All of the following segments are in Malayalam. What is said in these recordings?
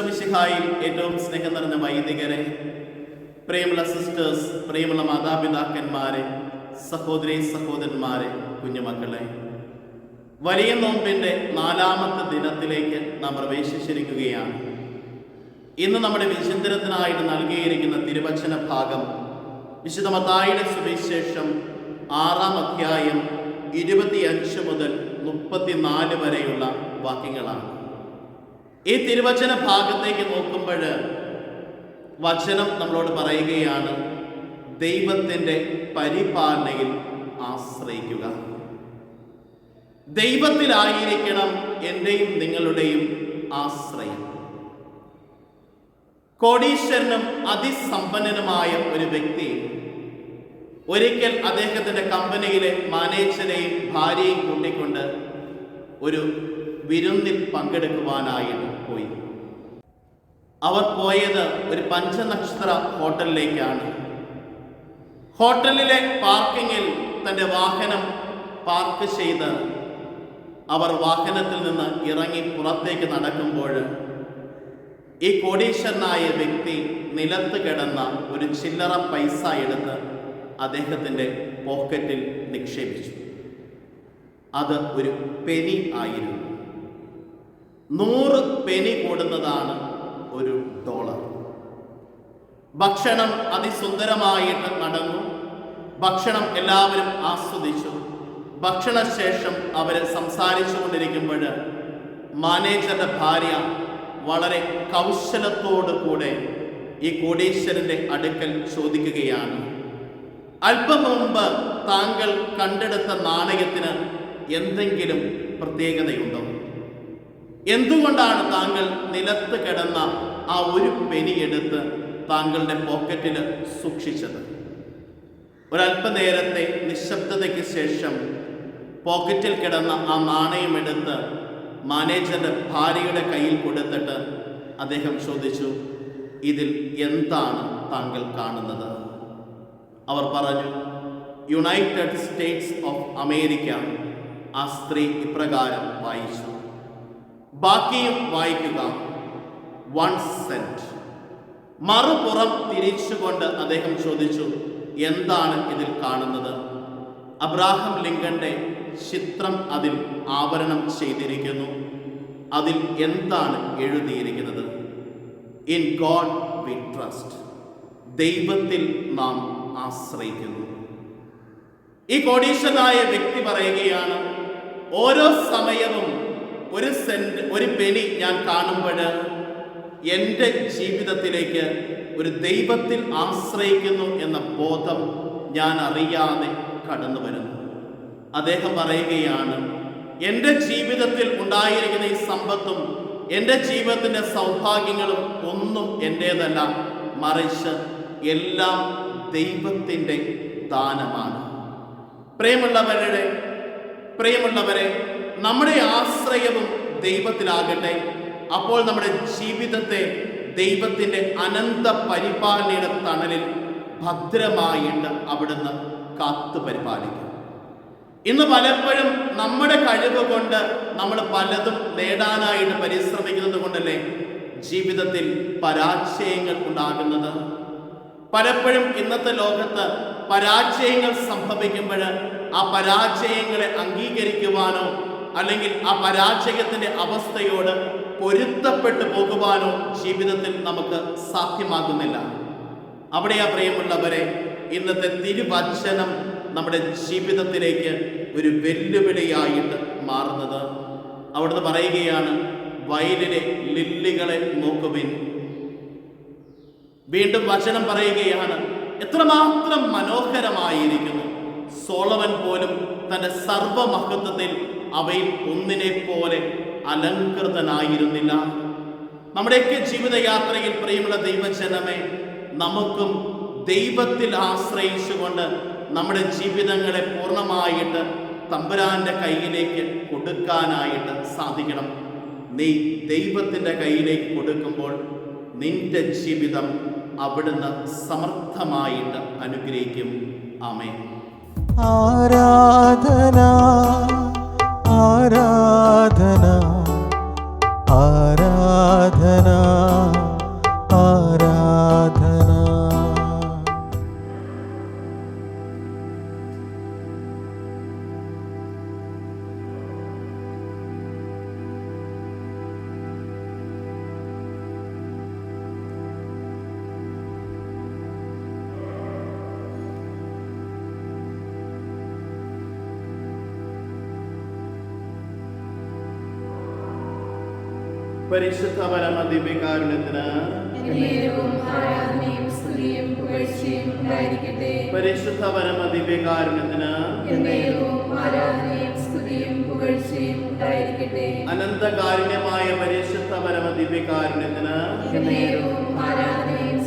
ഈശോമിശിഹായിൽ ഏറ്റവും സ്നേഹം നിറഞ്ഞ വൈദികരെ പ്രിയമുള്ള സിസ്റ്റേഴ്സ് പ്രിയമുള്ള മാതാപിതാക്കന്മാരെ സഹോദരി സഹോദരന്മാരെ കുഞ്ഞുമക്കളെ. വലിയ നോമ്പിന്റെ നാലാമത്തെ ദിനത്തിലേക്ക് നാം പ്രവേശിച്ചിരിക്കുകയാണ്. ഇന്ന് നമ്മുടെ വിചിന്തനത്തിനായിട്ട് നൽകിയിരിക്കുന്ന തിരുവചന ഭാഗം വിശുദ്ധ മത്തായിയുടെ സുവിശേഷം ആറാം അധ്യായം ഇരുപത്തിയഞ്ച് മുതൽ മുപ്പത്തിനാല് വരെയുള്ള വാക്യങ്ങളാണ്. ഈ തിരുവചന ഭാഗത്തേക്ക് നോക്കുമ്പോൾ വചനം നമ്മളോട് പറയുകയാണ് ദൈവത്തിന്റെ പരിപാലനയിൽ ആശ്രയിക്കുക. ദൈവത്തിലായിരിക്കണം എന്റെയും നിങ്ങളുടെയും ആശ്രയം. കോടീശ്വരനും അതിസമ്പന്നനുമായ ഒരു വ്യക്തി ഒരിക്കൽ അദ്ദേഹത്തിന്റെ കമ്പനിയിലെ മാനേജരെയും ഭാര്യയും കൂട്ടിക്കൊണ്ട് ഒരു വിരുന്നിൽ പങ്കെടുക്കുവാനായിട്ട് പോയി. അവർ പോയത് ഒരു പഞ്ചനക്ഷത്ര ഹോട്ടലിലേക്കാണ്. ഹോട്ടലിലെ പാർക്കിങ്ങിൽ തന്റെ വാഹനം പാർക്ക് ചെയ്ത് അവർ വാഹനത്തിൽ നിന്ന് ഇറങ്ങി പുറത്തേക്ക് നടക്കുമ്പോൾ ഈ കോടീശ്വരനായ വ്യക്തി നിലത്ത് കിടന്ന ഒരു ചില്ലറ പൈസ എടുത്ത് അദ്ദേഹത്തിന്റെ പോക്കറ്റിൽ നിക്ഷേപിച്ചു. അത് ഒരു പെനി ആയിരുന്നു. നൂറ് പെനി കൂടുന്നതാണ് ഒരു ഡോളർ ഭക്ഷണം അതിസുന്ദരമായിട്ട് നടന്നു. ഭക്ഷണം എല്ലാവരും ആസ്വദിച്ചു. ഭക്ഷണശേഷം അവർ സംസാരിച്ചു കൊണ്ടിരിക്കുമ്പോൾ മാനേജറുടെ ഭാര്യ വളരെ കൗശലത്തോടു കൂടെ ഈ കോടീശ്വരന്റെ അടുക്കൽ ചോദിക്കുകയാണ്. അല്പം മുമ്പ് താങ്കൾ കണ്ടെടുത്ത നാണയത്തിന് എന്തെങ്കിലും പ്രത്യേകതയുണ്ടോ? എന്തുകൊണ്ടാണ് താങ്കൾ നിലത്ത് കിടന്ന ആ ഒരു പെനി എടുത്ത് താങ്കളുടെ പോക്കറ്റിൽ സൂക്ഷിച്ചത്? ഒരല്പനേരത്തെ നിശബ്ദതയ്ക്ക് ശേഷം പോക്കറ്റിൽ കിടന്ന ആ നാണയം എടുത്ത് മാനേജറുടെ ഭാര്യയുടെ കയ്യിൽ കൊടുത്തിട്ട് അദ്ദേഹം ചോദിച്ചു ഇതിൽ എന്താണ് താങ്കൾ കാണുന്നത്? അവർ പറഞ്ഞു യുണൈറ്റഡ് സ്റ്റേറ്റ്സ് ഓഫ് അമേരിക്ക. ആ സ്ത്രീ ഇപ്രകാരം വായിച്ചു ബാക്കിയും വായിക്കുക. വൺ സെന്റ് മറുപുറം തിരിച്ചുകൊണ്ട് അദ്ദേഹം ചോദിച്ചു എന്താണ് ഇതിൽ കാണുന്നത്? അബ്രാഹം ലിങ്കന്റെ ചിത്രം അതിൽ ആവരണം ചെയ്തിരിക്കുന്നു. അതിൽ എന്താണ് എഴുതിയിരിക്കുന്നത്? In God we trust. ദൈവത്തിൽ നാം ആശ്രയിക്കുന്നു. ഈ കോടീശനായ വ്യക്തി പറയുകയാണ് ഓരോ സമയവും ഒരു സെന്റ് ഒരു പെനി ഞാൻ കാണുമ്പോൾ എന്റെ ജീവിതത്തിലേക്ക് ഒരു ദൈവത്തിൽ ആശ്രയിക്കുന്നു എന്ന ബോധം ഞാൻ അറിയാതെ കടന്നു വരുന്നു. അദ്ദേഹം പറയുകയാണ് എന്റെ ജീവിതത്തിൽ ഉണ്ടായിരിക്കുന്ന ഈ സമ്പത്തും എന്റെ ജീവിതത്തിന്റെ സൗഭാഗ്യങ്ങളും ഒന്നും എന്റേതല്ല. മറിച്ച് എല്ലാം ദൈവത്തിന്റെ ദാനമാണ്. പ്രിയമുള്ളവരുടെ പ്രിയമുള്ളവരെ നമ്മുടെ ആശ്രയവും ദൈവത്തിലാകട്ടെ. അപ്പോൾ നമ്മുടെ ജീവിതത്തെ ദൈവത്തിന്റെ അനന്ത പരിപാലനയുടെ തണലിൽ ഭദ്രമായിട്ട് അവിടുന്ന് കാത്തു പരിപാലിക്കും. ഇന്ന് പലപ്പോഴും നമ്മുടെ കഴിവ് കൊണ്ട് നമ്മൾ പലതും നേടാനായിട്ട് പരിശ്രമിക്കുന്നത് കൊണ്ടല്ലേ ജീവിതത്തിൽ പരാജയങ്ങൾ ഉണ്ടാകുന്നത്? പലപ്പോഴും ഇന്നത്തെ ലോകത്ത് പരാജയങ്ങൾ സംഭവിക്കുമ്പോൾ ആ പരാജയങ്ങളെ അംഗീകരിക്കുവാനോ അല്ലെങ്കിൽ ആ പരാജയത്തിന്റെ അവസ്ഥയോട് പൊരുത്തപ്പെട്ടു പോകുവാനോ ജീവിതത്തിൽ നമുക്ക് സാധ്യമാകുന്നില്ല. അവിടെയാ പ്രിയമുള്ളവരെ ഇന്നത്തെ തിരുവചനം നമ്മുടെ ജീവിതത്തിലേക്ക് ഒരു വെല്ലുവിളിയായിട്ട് മാറുന്നത്. അവിടുന്ന് പറയുകയാണ് വയലിലെ ലില്ലികളെ നോക്കുവിൻ. വീണ്ടും വചനം പറയുകയാണ് എത്രമാത്രം മനോഹരമായിരിക്കുന്നു. സോളവൻ പോലും തന്റെ സർവമഹത്വത്തിൽ അവയിൽ ഒന്നിനെ പോലെ അലങ്കൃതനായിരുന്നില്ല. നമ്മുടെയൊക്കെ ജീവിതയാത്രയിൽ പ്രിയമുള്ള ദൈവജനമേ നമുക്കും ദൈവത്തിൽ ആശ്രയിച്ചുകൊണ്ട് നമ്മുടെ ജീവിതങ്ങളെ പൂർണമായിട്ട് തമ്പുരാന്റെ കയ്യിലേക്ക് കൊടുക്കാനായിട്ട് സാധിക്കണം. നീ ദൈവത്തിന്റെ കയ്യിലേക്ക് കൊടുക്കുമ്പോൾ നിന്റെ ജീവിതം അവിടുന്ന് സമർത്ഥമായിട്ട് അനുഗ്രഹിക്കും. ആമേ ആരാധന ആരാധന ആരാധന പരിശുദ്ധ പരമ ദിവ്യകാരുണ്യത്തിന് എന്നേരവും സ്തുതിയും പുകഴ്ചയും ഉണ്ടായിരിക്കട്ടെ. പരിശുദ്ധ പരമ ദിവ്യകാരുണ്യത്തിന് എന്നേരവും ആരാധനയും സ്തുതിയും പുകഴ്ചയും ഉണ്ടായിരിക്കട്ടെ. അനന്തകാരുണ്യമായ പരിശുദ്ധ പരമ ദിവ്യകാരുണ്യത്തിന് എന്നേരവും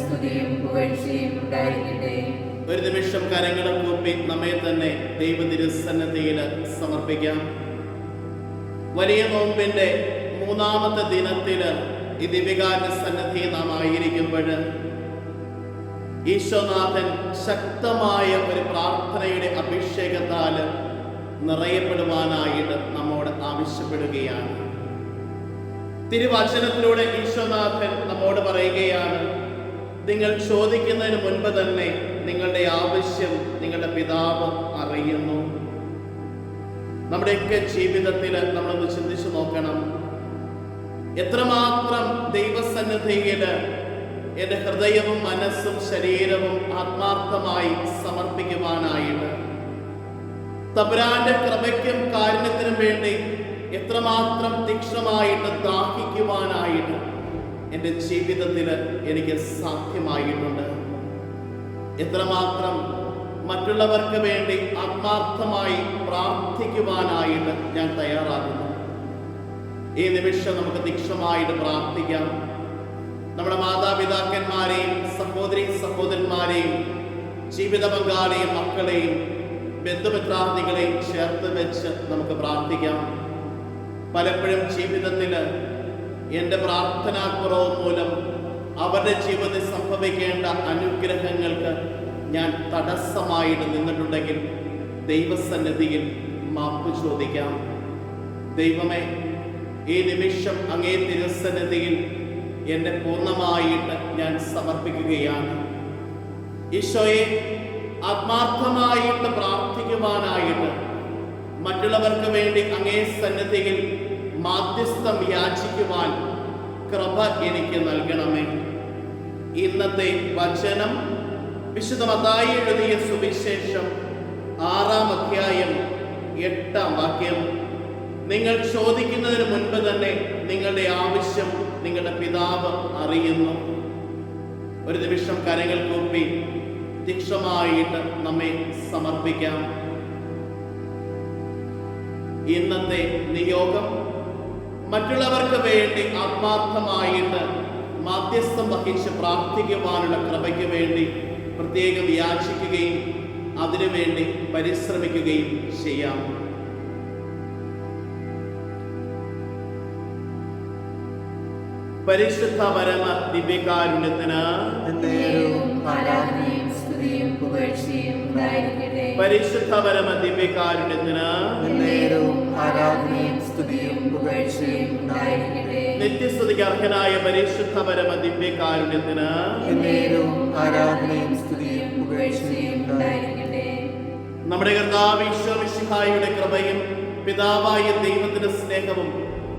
സ്തുതിയും പുകഴ്ചയും ഉണ്ടായിരിക്കട്ടെ. ഒരു നിമിഷം കരങ്ങളും കൂപ്പി നമ്മെ തന്നെ ദൈവതിരുസന്നതയിൽ സമർപ്പിക്കാം. വലിയ നോമ്പിന്റെ മൂന്നാമത്തെ ദിനത്തിൽ ഈ ദിവികാന്റെ സന്നദ്ധി നാം ആയിരിക്കുമ്പോൾ ഈശോനാഥൻ ശക്തമായ ഒരു പ്രാർത്ഥനയുടെ അഭിഷേകത്താൽ നിറയപ്പെടുവാനായിട്ട് നമ്മോട് ആവശ്യപ്പെടുകയാണ്. തിരുവചനത്തിലൂടെ ഈശോനാഥൻ നമ്മോട് പറയുകയാണ് നിങ്ങൾ ചോദിക്കുന്നതിന് മുൻപ് തന്നെ നിങ്ങളുടെ ആവശ്യം നിങ്ങളുടെ പിതാവ് അറിയുന്നു. നമ്മുടെയൊക്കെ ജീവിതത്തിൽ നമ്മളൊന്ന് ചിന്തിച്ചു നോക്കണം. എത്രമാത്രം ദൈവസന്നിധിയിൽ എന്റെ ഹൃദയവും മനസ്സും ശരീരവും ആത്മാർത്ഥമായി സമർപ്പിക്കുവാനായിട്ട്. തബുരാന്റെ കൃപയ്ക്കും കാരുണ്യത്തിനും വേണ്ടി എത്രമാത്രം തീക്ഷണമായിട്ട് ദാഹിക്കുവാനായിട്ട് എന്റെ ജീവിതത്തിൽ എനിക്ക് സാധ്യമായിട്ടുണ്ട്. എത്രമാത്രം മറ്റുള്ളവർക്ക് വേണ്ടി ആത്മാർത്ഥമായി പ്രാർത്ഥിക്കുവാനായിട്ട് ഞാൻ തയ്യാറാകുന്നു. ഈ നിമിഷം നമുക്ക് തീക്ഷണമായിട്ട് പ്രാർത്ഥിക്കാം. നമ്മുടെ മാതാപിതാക്കന്മാരെയും സഹോദരി സഹോദരന്മാരെയും ജീവിത പങ്കാളിയും മക്കളെയും ബന്ധുമിത്രാർത്ഥികളെയും ചേർത്ത് വെച്ച് നമുക്ക് പ്രാർത്ഥിക്കാം. പലപ്പോഴും ജീവിതത്തിൽ എന്റെ പ്രാർത്ഥനാക്കുറവ് മൂലം അവരുടെ ജീവിതത്തിൽ സംഭവിക്കേണ്ട അനുഗ്രഹങ്ങൾക്ക് ഞാൻ തടസ്സമായിട്ട് നിന്നിട്ടുണ്ടെങ്കിൽ ദൈവസന്നിധിയിൽ മാപ്പ് ചോദിക്കാം. ദൈവമേ ഈ നിമിഷം അങ്ങേ തിരുസന്നിധിയിൽ എന്നെ പൂർണമായിട്ട് ഞാൻ സമർപ്പിക്കുകയാണ്. ഈശോയെ ആത്മാർത്ഥമായിട്ട് പ്രാർത്ഥിക്കുവാനായിട്ട് മറ്റുള്ളവർക്ക് വേണ്ടി അങ്ങേ സന്നിധിയിൽ മാധ്യസ്ഥം യാചിക്കുവാൻ കൃപ എനിക്ക് നൽകണമേ. ഇന്നത്തെ വചനം വിശുദ്ധ മത്തായി എഴുതിയ സുവിശേഷം ആറാം അധ്യായം എട്ടാം വാക്യം. നിങ്ങൾ ചോദിക്കുന്നതിന് മുൻപ് തന്നെ നിങ്ങളുടെ ആവശ്യം നിങ്ങളുടെ പിതാവ് അറിയുന്നു. ഒരു നിമിഷം കരങ്ങൾ കൂപ്പി തീക്ഷമായിട്ട് നമ്മെ സമർപ്പിക്കാം. ഇന്നത്തെ നിയോഗം മറ്റുള്ളവർക്ക് വേണ്ടി ആത്മാർത്ഥമായിട്ട് മാധ്യസ്ഥം വഹിച്ച് പ്രാർത്ഥിക്കുവാനുള്ള കൃപയ്ക്ക് വേണ്ടി പ്രത്യേകം യാചിക്കുകയും അതിനുവേണ്ടി പരിശ്രമിക്കുകയും ചെയ്യാം. പരിശുദ്ധ പരമ ദിവ്യകാരുണ്യത്തിന് പരിശുദ്ധ പരമ ദിവ്യകാരുണ്യത്തിന് നിത്യസ്തുതിക്ക് അർഹനായ പരിശുദ്ധ പരമ ദിവ്യകാരുണ്യത്തിന് നമ്മുടെ കർത്താവ് ഈശോമിശിഹായുടെ കൃപയും പിതാവായ ദൈവത്തിന്റെ സ്നേഹവും